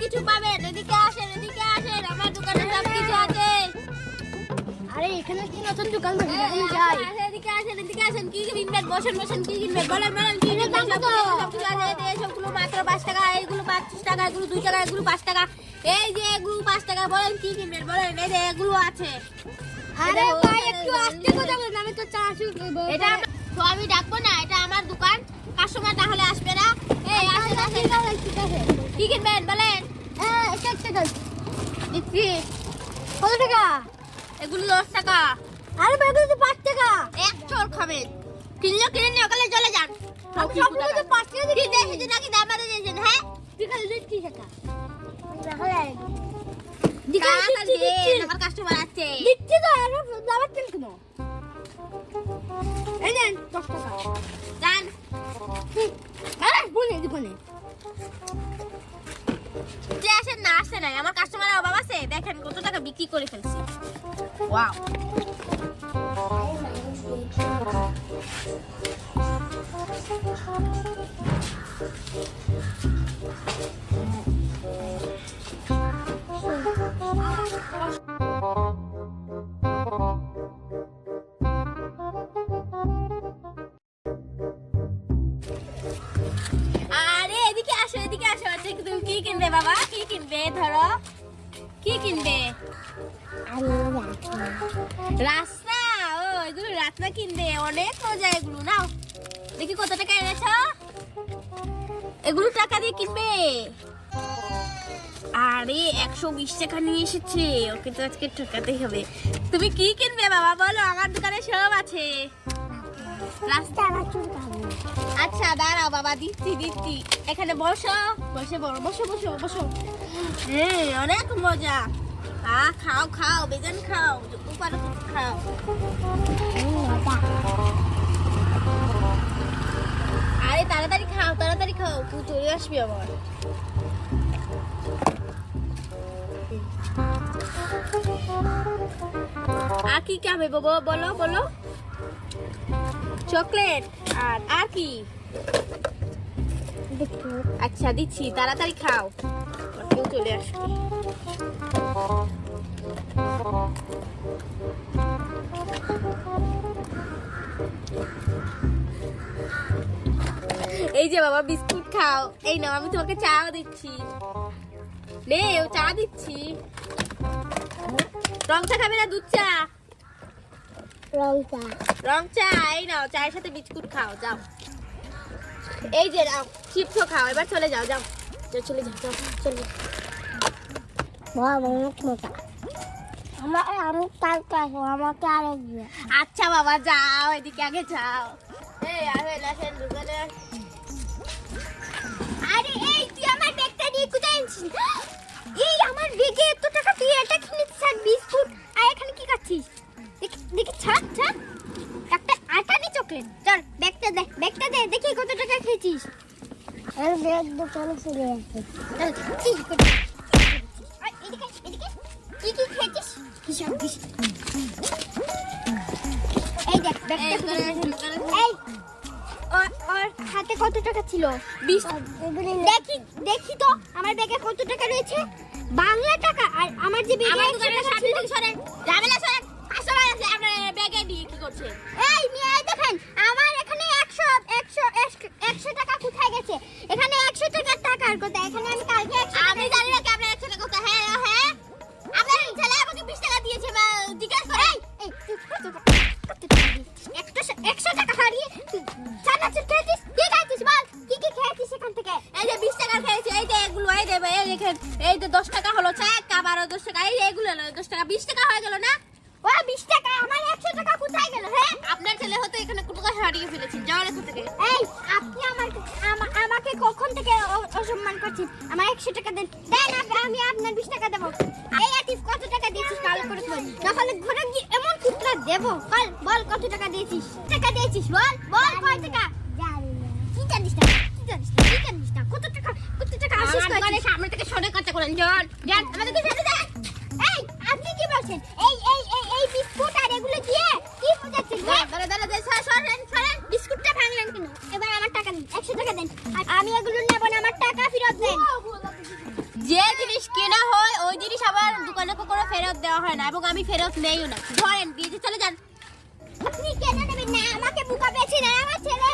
সবকিছু পাবেন এদিকে আসেন এদিকে আসেন আমার দোকানে সবকিছু আছে। আরে এখানে কি নতুন দোকান বসেছে আমি যাই। আসেন, এদিকে আসেন এদিকে আসেন কি কিনবেন বসেন বসেন কি কিনবেন বলেন বলেন কি কিনবেন সবগুলো আছে এই যে সবগুলো মাত্র পাঁচ টাকা এইগুলো পাঁচ টাকা এগুলো দুই টাকা এগুলো পাঁচ টাকা। এই যে এগুলো পাঁচ টাকা বলেন কি কিনবেন বলেন এই যে এগুলো আছে। আরে ভাই একটু আস্তে কথা বলেন? আমি তো চা শুরু এটা তো আমি ডাকবো না এটা আমার দোকান। কাস্টমার না হলে আসবে না। এই আসেন আসেন। ঠিক আছে। কি কিনবেন? বলেন। হ্যাঁ এটা একটা কত টাকা? এগুলো দশ টাকা। আরে তো পাঁচ টাকা। এক চোর খাবেন কিনলে কিনে নিয়ে ওখানে চলে যান সবগুলো তো পাঁচ টাকা দিচ্ছি নাকি? দাম বাড়ে দিয়েছেন হ্যাঁ? দিচ্ছি টাকা আমার কাস্টমার আছে। দিচ্ছি তো আর আবার তেল কেন এই নেন দশ টাকা। যান। আরে বলে দোকানে যে আসে না আসে নাই। আমার কাস্টমারের অভাব আছে, দেখেন কত টাকা বিক্রি করে ফেলছি। ওয়াও আরে বাবা কি কিনবে? ধরো। কি কিনবে? রাস্তা। ও এগুলো রাস্তা কিনবে। অনেক মজা এগুলো নাও। দেখি কত টাকা এনেছ? এগুলো টাকা দিয়ে কিনবে? আরে একশো বিশ টাকা নিয়ে এসেছে। ওকে তো আজকে ঠকাতেই হবে। তুমি কি কিনবে বাবা? বলো আমার দোকানে সব আছে। রাস্তা আচ্ছা দাঁড়াও বাবা, দিচ্ছি দিচ্ছি। এখানে বসো, বসে বড় বসো বসো বসো। হ্যাঁ অনেক মজা। আ, খাও খাও, বেগুন খাও যত পারো তত খাও। আরে, তাড়াতাড়ি খাও তাড়াতাড়ি খাও, তুই চলে আসবি আবার। আর কি খাবে বাবা বলো বলো। চকলেট আর আর কি? আচ্ছা দিচ্ছি। তাড়াতাড়ি খাও। কেউ চলে আসবে। এই যে বাবা বিস্কুট খাও। এই নাও আমি তোমাকে চাও দিচ্ছি। নে ও চা দিচ্ছি। রং চা খাবে না দুধ চা? লঙ্কা রং চা এই নাও চায়ের সাথে বিস্কুট খাও যাও। এই যে নাও চিপসও খাও এবার চলে যাও যাও। চলে যাও যাও চলে আচ্ছা বাবা যাও এদিকে আগে যাও। এই। আরে তুই আমার ব্যাগটা নিয়ে কোথায় আনছিস? এই আমার ব্যাগে এত টাকা তুই এটা কিনেছিস বিস্কুট আর এখানে কি খাচ্ছিস? দেখি দেখি ছাড় ছাড়। একটা আটানি চকলেট চল। দেখি কত টাকা খেয়েছিস? আর ব্যাগ দোকানে চলে আসে কি এদিকে এদিকে। কি কি খেয়েছিস? হিসাব দিস? এই দেখ ব্যাগটা দোকানে আসেন, দোকানে আসেন। এই ওর হাতে কত টাকা ছিল? দেখি দেখি তো আমার ব্যাগে কত টাকা রয়েছে? বাংলা টাকা আর আমার যে ব্যাগে আমার টাকা ছিল থেকে সরেন। আপনার ব্যাগে নিয়ে কি করছেন এই মেয়ে এই দেখেন আমার এখানে একশো একশো টাকা কোথায় গেছে? এখানে একশো টাকার টাকার কথা এখানে আমি কালকে আমি জানি না কি আপনার একশো টাকা কোথায়। হ্যাঁ হ্যাঁ। আপনার ছেলে আমাকে বিশ টাকা দিয়েছে বা জিজ্ঞাসা করেন এই তুই কত টাকা কত টাকা দিয়েছিস? একশো একশো টাকা হারিয়ে চানাচুর খেয়েছিস? কি খাইছিস বল? কি কি খেয়েছিস এখান থেকে? এই যে বিশ টাকা খেয়েছে এই যে এগুলো এই দেবে এই দেখেন এই যে দশ টাকা হলো চাক আবারও দশ টাকা এই এগুলো দশ টাকা বিশ টাকা হয়ে গেল না? ও বিশ টাকা আমার একশো টাকা কোথায় গেল হ্যাঁ আপনার ছেলে হয়তো এখানে কোনো হারিয়ে ফেলেছেন যাওয়ার এখান থেকে। এই আপনি আমার আমাকে কখন থেকে অসম্মান করছেন? আমার একশো টাকা দেন। দেন আমি আপনার বিশ টাকা দেবো। এই আতিফ কত টাকা দিয়েছিস? ভালো করে বল নাহলে ঘরে গিয়ে এমন কুতরা দেবো। বল বল কত টাকা দিয়েছিস? টাকা দিয়েছিস বল বল কয় টাকা? কি জানিস না। কি জানিস না কি জানিস না কত টাকা কত টাকা আশিস আমার সামনে থেকে সরে কথা করেন যান। আমাদেরকে ছেড়ে এই আপনি কি বলছেন এই এই এই এই বিস্কুট আর এগুলো দিয়ে কি বোঝাচ্ছেন হ্যাঁ? দাঁড়া দাঁড়া দাঁড়া সরেন সরেন বিস্কুটটা ভাঙলেন কেন এবার আমার টাকা দিন একশো টাকা দেন আর আমি এগুলো নেব না আমার টাকা ফেরত দেন যে জিনিস আবার দোকানে কখনো ফেরত দেওয়া হয় না এবং আমি ফেরত নেইও না ধরেন দিয়েছি চলে যান আপনি কেন নেবেন না আমাকে বুকা পেয়েছেন আর আমার ছেলে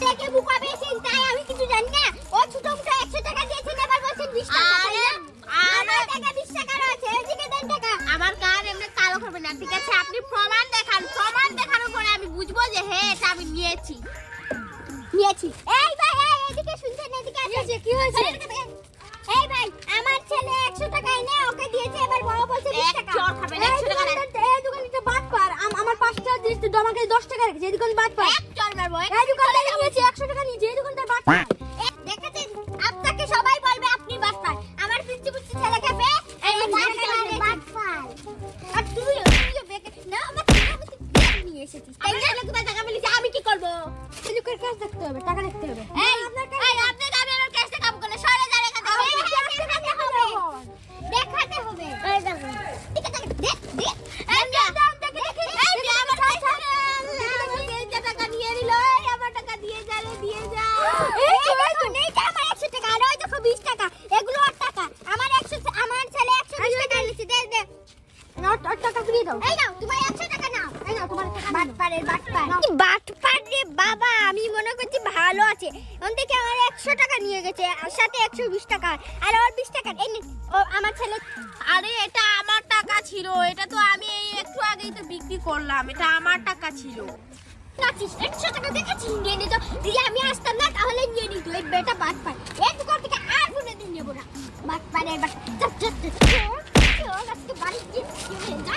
ছেলেকে বুকা পেয়েছেন তাই আমি কিছু জানি না ও ছোট মুটো একশো টাকা দিয়েছেন এবার বলছেন বিশ টাকা তাই আরে, না? আরে। আমার টাকা বিশ টাকা রয়েছে এদিকে দেন টাকা আমার কার এমনি কালো করবে না ঠিক আছে আপনি প্রমাণ দেখান প্রমাণ দেখানোর পরে বুঝব যে হ্যাঁ এটা আমি নিয়েছি। নিয়েছি। এই ভাই এই এদিকে শুনছেন এদিকে আসেন। কি হয়েছে? এই ভাই আমার ছেলে একশো টাকা এনে ওকে দিয়েছে এবার বলছে টাকা। এই 100 টাকা এই দোকানটা বাদ পার আম- আমার পাঁচ টাকা দিয়েছে তোমাকে দশ টাকা রেখেছে এই দোকান বাদ পার 120 টাকা আর ওর 20 টাকা এই ও আমার ছেলে। আরে এটা আমার টাকা ছিল। এটা তো আমি এই একটু আগেই তো বিক্রি করলাম। এটা আমার টাকা ছিল। নাচিস 100 টাকা দেখেছি নিয়ে নিত যদি আমি আসতাম না তাহলে নিয়ে নিত এই বেটা বাটপাড় এই দোকান থেকে আর কোনোদিন নেব না। বাটপাড়ের বাট চট চট চট আজকে বাড়ি গিয়ে যা।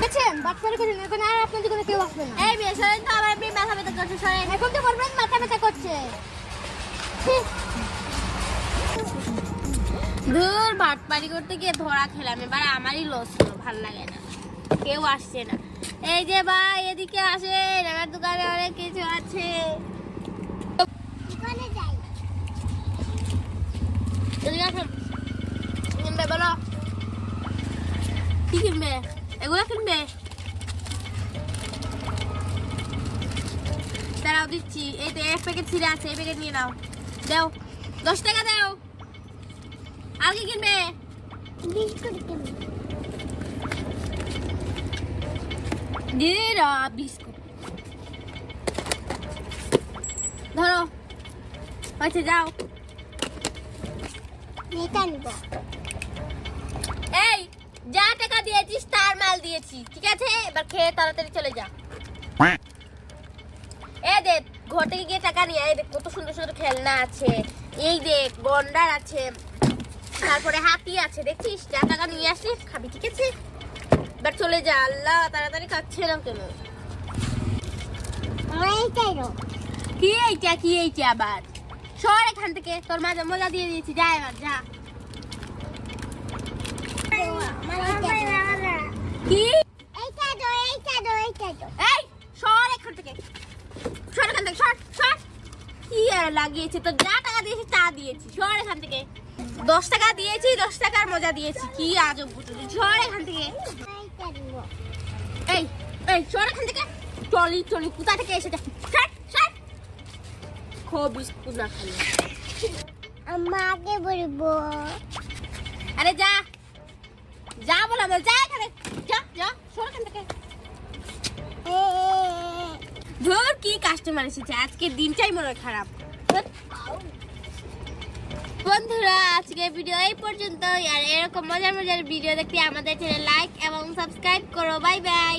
দেখছেন? বাটপাড়ে করে এখন আর আপনার দোকানে কেউ আসবে না। এই বিয়ে সরেন তো আমার মাথা ব্যথা করছে সরেন। এখন তো বলবেন মাথা ব্যথা করছে। দূর বাটপারি করতে গিয়ে ধরা খেলাম। এবার আমারই লস হলো ভালো লাগে না। কেউ আসছে না। এই যে ভাই এদিকে আসেন আমার দোকানে অনেক কিছু আছে। কিনবে বলো? কি কিনবে? এগুলো কিনবে? দাঁড়াও দিচ্ছি। এই তো এক প্যাকেট ছিঁড়ে আছে এই প্যাকেট নিয়ে নাও। দাও। দশ টাকা দাও। আর কি কিনবে। বিস্কুট কিনবো দিরা বিস্কুট। ধরো। আচ্ছা যাও। নিব। এই যা টাকা দিয়েছিস তার মাল দিয়েছি ঠিক আছে? এবার খেয়ে তাড়াতাড়ি চলে যা। এ দেখ ঘর থেকে গিয়ে টাকা নিয়ে আয়। দেখ কত সুন্দর সুন্দর খেলনা আছে। এই দেখ গন্ডার আছে। তারপরে হাতি আছে দেখছিস যা টাকা নিয়ে আসিস খাবি ঠিক আছে? এবার চলে যা আল্লাহ তাড়াতাড়ি খাচ্ছে না কেন? কি এইটা কি এইটা আবার? সর এখান থেকে তোর মাঝে মজা দিয়ে দিয়েছি যা এবার যা। কি? এইটা দো এইটা দো এইটা দো এই সর এখান থেকে। সর এখান থেকে সর সর। কি আর লাগিয়েছে তো যা টাকা দিয়েছি তা দিয়েছি। সর এখান থেকে। দশ টাকা দিয়েছি দশ টাকার মজা দিয়েছি। কি আজব বুঝলি? সর এখান থেকে। এই এই এখান থেকে। চলি চলি কোথা থেকে এসেছে? সর সর খো বিস্কুট না খালি। আমাকে বলব। আরে যা। যা বলা বল যা এখানে। যা যা সর এখান থেকে। ধর কি কাস্টমার এসেছে। আজকে দিনটাই মনে হয় খারাপ। বন্ধুরা, আজকের ভিডিও এই পর্যন্ত আর এরকম মজার মজার ভিডিও দেখতে আমাদের চ্যানেল লাইক এবং সাবস্ক্রাইব করো। Bye bye